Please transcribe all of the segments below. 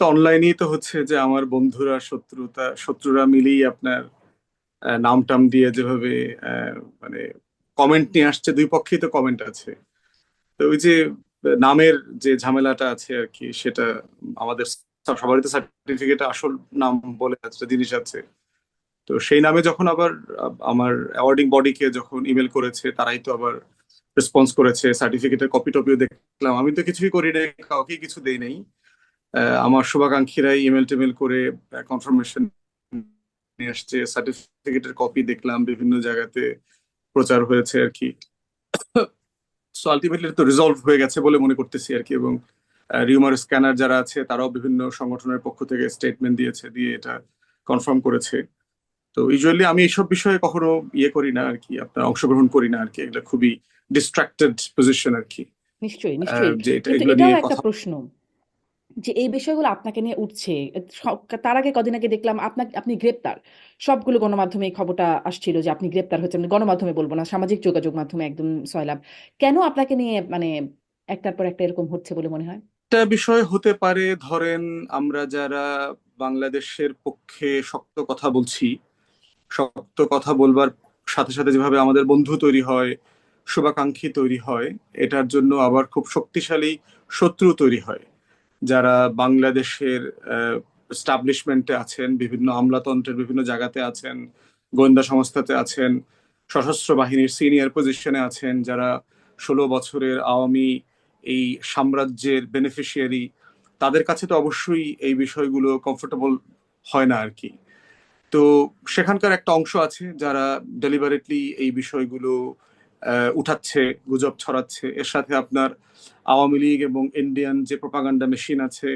তো অনলাইনেই তো হচ্ছে যে আমার বন্ধুরা, শত্রুতা, শত্রুরা মিলেই আপনার নাম টাম দিয়ে যেভাবে মানে কমেন্ট নিয়ে আসছে, দুই পক্ষেই তো কমেন্ট আছে। তো ওই যে, নামের যে ঝামেলাটা আছে আর কি, সেটা আমাদের সবারই তো সার্টিফিকেট আসল নাম বলে একটা জিনিস আছে। তো সেই নামে যখন আবার, আমার অ্যাওয়ার্ডিং বডিকে যখন ইমেল করেছে, তারাই তো আবার রেসপন্স করেছে সার্টিফিকেটের কপি টপিও দেখলাম। আমি তো কিছুই করি নাই কাউকে কিছু দেই নাই। আমার শুভাকাঙ্ক্ষীরাই ইমেল টিমেল করে কনফার্মেশন নিয়ে আসছে সার্টিফিকেটের কপি দেখলাম বিভিন্ন জায়গাতে প্রচার হয়েছে আর কি। সো আলটিমেটলি তো রিজলভ হয়ে গেছে বলে মনে করতেছি আর কি এবং রিউমার স্ক্যানার যারা আছে তারাও বিভিন্ন সংগঠনের পক্ষ থেকে স্টেটমেন্ট দিয়েছে দিয়ে এটা কনফার্ম করেছে। তো ইউজুয়ালি আমি এইসব বিষয়ে কখনো ইয়ে করি না আর কি আপনার অংশগ্রহণ করি না আর কি এগুলো খুবই ডিস্ট্রাক্টেড পজিশন আর কি। নিশ্চয়ই নিশ্চয়ই। যে এটা এগুলো নিয়ে একটা কথা প্রশ্ন। যে এই বিষয়গুলো আপনাকে নিয়ে উঠছে তার আগে কদিন আগে দেখলাম আপনাকে, আপনি গ্রেপ্তার। সবগুলো গণমাধ্যমে এই খবরটা আসছিল যে আপনি গ্রেপ্তার হচ্ছেন গণমাধ্যমে বলব না, সামাজিক যোগাযোগ মাধ্যমে একদম সয়লাব। কেন আপনাকে নিয়ে মানে একটার পর একটা এরকম হচ্ছে বলে মনে হয়? একটা বিষয় হতে পারে, ধরেন আমরা যারা বাংলাদেশের পক্ষে শক্ত কথা বলছি, শক্ত কথা বলবার সাথে সাথে যেভাবে আমাদের বন্ধু তৈরি হয়, শুভাকাঙ্ক্ষী তৈরি হয়, এটার জন্য আবার খুব শক্তিশালী শত্রু তৈরি হয়। যারা বাংলাদেশের এস্টাবলিশমেন্টে আছেন, বিভিন্ন আমলাতন্ত্রের বিভিন্ন জায়গাতে আছেন, গোয়েন্দা সংস্থাতে আছেন, সশস্ত্র বাহিনীর সিনিয়র পজিশনে আছেন, যারা ষোলো বছরের আওয়ামী এই সাম্রাজ্যের বেনিফিশিয়ারি তাদের কাছে তো অবশ্যই এই বিষয়গুলো কমফোর্টেবল হয় না আর কি। তো সেখানকার একটা অংশ আছে যারা ডেলিভারেটলি এই বিষয়গুলো উঠাচ্ছে গুজব ছড়াচ্ছে। এর সাথে আপনার আওয়ামী লীগ এবং ইন্ডিয়ান যে প্রপাগান্ডা মেশিন আছে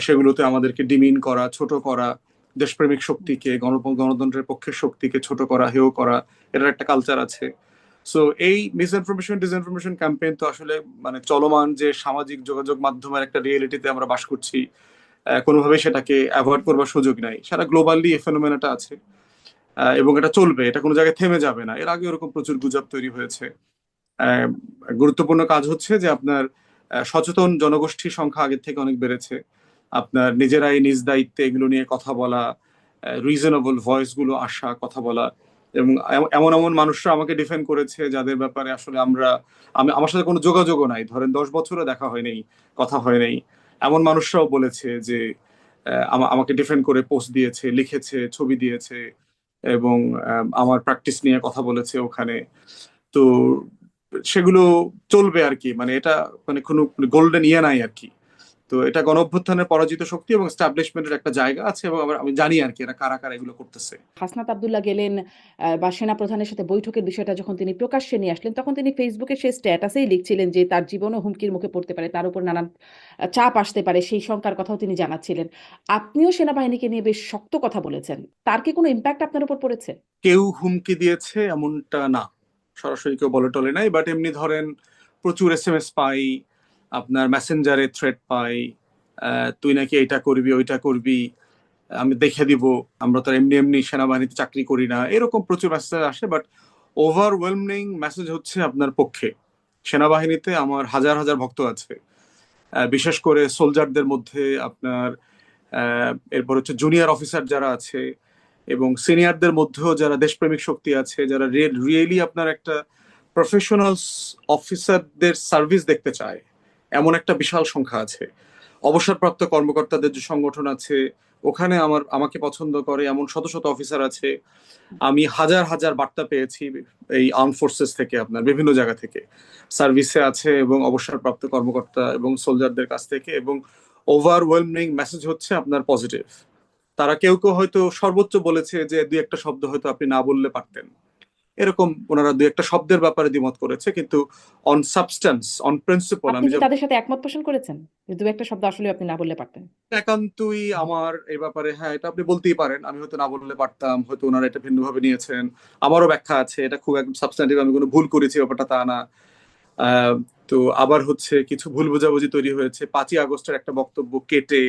সেগুলোতে আমাদেরকে ডিমিন করা ছোট করা দেশপ্রেমিক শক্তিকে গণ গণতন্ত্রের পক্ষের শক্তিকে ছোট করা হেও করা এটার একটা কালচার আছে। সো এই মিসইনফরমেশন ডিসইনফরমেশন ক্যাম্পেইন তো আসলে মানে চলমান যে সামাজিক যোগাযোগ মাধ্যমের একটা রিয়েলিটিতে আমরা বাস করছি আহ, কোনোভাবেই সেটাকে অ্যাভয়েড করবার সুযোগ নাই। সারা গ্লোবালি এই ফেনোমেনাটা আছে। এবং এটা চলবে, এটা কোনো জায়গায় থেমে যাবে না। এর আগে এরকম প্রচুর গুজব তৈরি হয়েছে। গুরুত্বপূর্ণ কাজ হচ্ছে যে আপনার সচেতন জনগোষ্ঠীর সংখ্যা আগের থেকে অনেক বেড়েছে। আপনার নিজেরাই নিজ দায়িত্বে এগুলো নিয়ে কথা বলা রিজনেবল ভয়েসগুলো আসা, কথা বলা, এবং এমন এমন মানুষরা আমাকে ডিফেন্ড করেছে যাদের ব্যাপারে আসলে আমরা, আমি, আমার সাথে কোনো যোগাযোগও নাই। ধরেন দশ বছরও দেখা হয়নি, কথা হয় নাই এমন মানুষরাও বলেছে যে আমাকে ডিফেন্ড করে পোস্ট দিয়েছে, লিখেছে, ছবি দিয়েছে। এবং আমার প্র্যাকটিস নিয়ে কথা বলেছে ওখানে। তো সেগুলো চলবে আর কি। মানে এটা মানে কোনো গোল্ডেন ইয়ে নাই আর কি। তো এটা গণ অভ্যুত্থানের পরাজিত শক্তি এবং স্টাবলিশমেন্টের একটা জায়গা আছে এবং আমি জানি আর কি এরা কারা কারা এগুলো করতেছে। হাসনাত আবদুল্লাহ গেলেন বা সেনা প্রধানের সাথে বৈঠকের বিষয়টা যখন তিনি প্রকাশ্যে নিয়ে আসলেন তখন তিনি ফেসবুকে সেই স্ট্যাটাসেই লিখছিলেন যে তার জীবনও হুমকির মুখে পড়তে পারে তার উপর নানান চাপ আসতে পারে সেই শঙ্কার কথাও তিনি জানাচ্ছিলেন। আপনিও সেনাবাহিনীকে নিয়ে বেশ শক্ত কথা বলেছেন। তার কি কোনো ইম্প্যাক্ট আপনার উপর পড়েছে? কেউ হুমকি দিয়েছে এমনটা না। সরাসরি কেউ বলে টলে নাই বাট এমনি ধরেন প্রচুর এস এম এস পাই আপনার মেসেঞ্জারে থ্রেড পাই তুই নাকি এইটা করবি, ওইটা করবি, আমি দেখে দিব, আমরা তো এমনি এমনি সেনাবাহিনীতে চাকরি করি না। এরকম প্রচুর মেসেজ আসে বাট ওভারওয়েলমিং মেসেজ হচ্ছে আপনার পক্ষে। সেনাবাহিনীতে আমার হাজার হাজার ভক্ত আছে। বিশেষ করে সোলজারদের মধ্যে আপনার এরপর হচ্ছে জুনিয়র অফিসার যারা আছে, এবং সিনিয়রদের মধ্যেও যারা দেশপ্রেমিক শক্তি আছে, যারা রিয়েলি আপনার একটা প্রফেশনাল অফিসারদের সার্ভিস দেখতে চায়। এমন একটা বিশাল সংখ্যা আছে। অবসরপ্রাপ্ত কর্মকর্তাদের যে সংগঠন আছে, ওখানে আমার, আমাকে পছন্দ করে এমন শত শত অফিসার আছে। আমি হাজার হাজার বার্তা পেয়েছি এই আর্ম ফোর্সেস থেকে আপনার, বিভিন্ন জায়গা থেকে। সার্ভিসে আছে এবং অবসরপ্রাপ্ত কর্মকর্তা এবং সোলজারদের কাছ থেকে এবং ওভারওয়েলমিং মেসেজ হচ্ছে আপনার পজিটিভ তারা কেউ কেউ হয়তো সর্বোচ্চ বলেছে যে দুই একটা শব্দ হয়তো আপনি না বললে পারতেন। এরকম ওনারা দুই একটা শব্দের ব্যাপারে দ্বিমত করেছে কিন্তু অন সাবস্টেন্স অন প্রিন্সিপাল আমি তাদের সাথে একমত পোষণ করেছেন? দু একটা শব্দ আসলে আপনি না বললে পারতেন? একান্তই আমার এই ব্যাপারে হ্যাঁ এটা আপনি বলতেই পারেন আমি হয়তো না বললে পারতাম হয়তো ওনারা এটা ভিন্নভাবে নিয়েছেন আমারও ব্যাখ্যা আছে এটা খুব একদম সাবস্ট্যান্টিভ আমি কোনো ভুল করেছি ব্যাপারটা তা না। আহ, তো আবার হচ্ছে কিছু ভুল বোঝাবুঝি তৈরি হয়েছে পাঁচই আগস্টের একটা বক্তব্য কেটে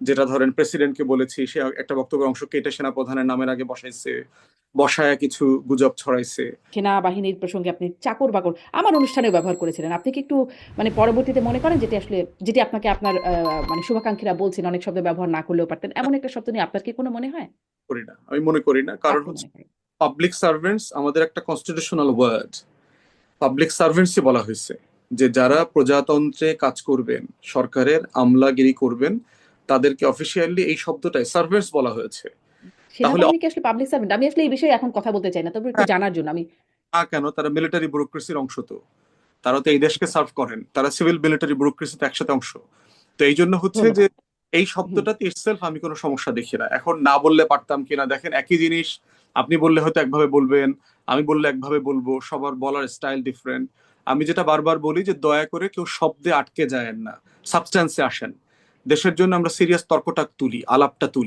যেটা ধরেন প্রেসিডেন্টকে বলেছি সে একটা বক্তব্যের অংশ কেটে সেনা প্রধানের নামের আগে বসাইছে বসায়া কিছু গুজব ছড়াইছে। সেনাবাহিনীর প্রসঙ্গে আপনি চাকর বাকর আমার অনুষ্ঠানে ব্যবহার করেছিলেন। আপনি কি একটু মানে পরবর্তীতে মনে করেন যেটি আসলে যেটি আপনাকে আপনার মানে শুভাকাঙ্ক্ষীরা বলছেন অনেক শব্দ ব্যবহার না করলেও পারতেন এমন একটা শব্দ নিয়ে আপনার কি কোনো মনে হয়? করি না আমি মনে করি না কারণ হচ্ছে পাবলিক সার্ভেন্টস আমাদের একটা কনস্টিটিউশনাল ওয়ার্ড পাবলিক সার্ভেন্টসই বলা হয়েছে যে যারা প্রজাতন্ত্রে কাজ করবেন সরকারের আমলাগিরি করবেন তাদেরকে অফিসিয়ালি এই শব্দটাই সার্ভেন্টস বলা হয়েছে। সেনাবাহিনী কি আসলে পাবলিক সার্ভেন্ট আমি আসলে এই বিষয়ে এখন কথা বলতে চাই না তবে একটু হ্যাঁ। জানার জন্য আমি না কেন? তারা মিলিটারি ব্যুরোক্রেসির অংশ তো। তারা তো এই দেশকে সার্ভ করেন। তারা সিভিল মিলিটারি ব্যুরোক্রেসিতে একসাথে অংশ। তো এই জন্য হচ্ছে যে এই শব্দটাতে ইটসেলফ আমি কোনো সমস্যা দেখি না। এখন না বললে পারতাম কিনা দেখেন একই জিনিস। আপনি বললে হয়তো একভাবে বলবেন আমি বললে একভাবে বলব সবার বলার স্টাইল ডিফারেন্ট আমি যেটা বারবার বলি যে দয়া করে কেউ শব্দে আটকে যায় না সাবস্ট্যান্সে আসেন। দেশের জন্য আমরা সিরিয়াস তর্কটা তুলি আলাপটা তুলি।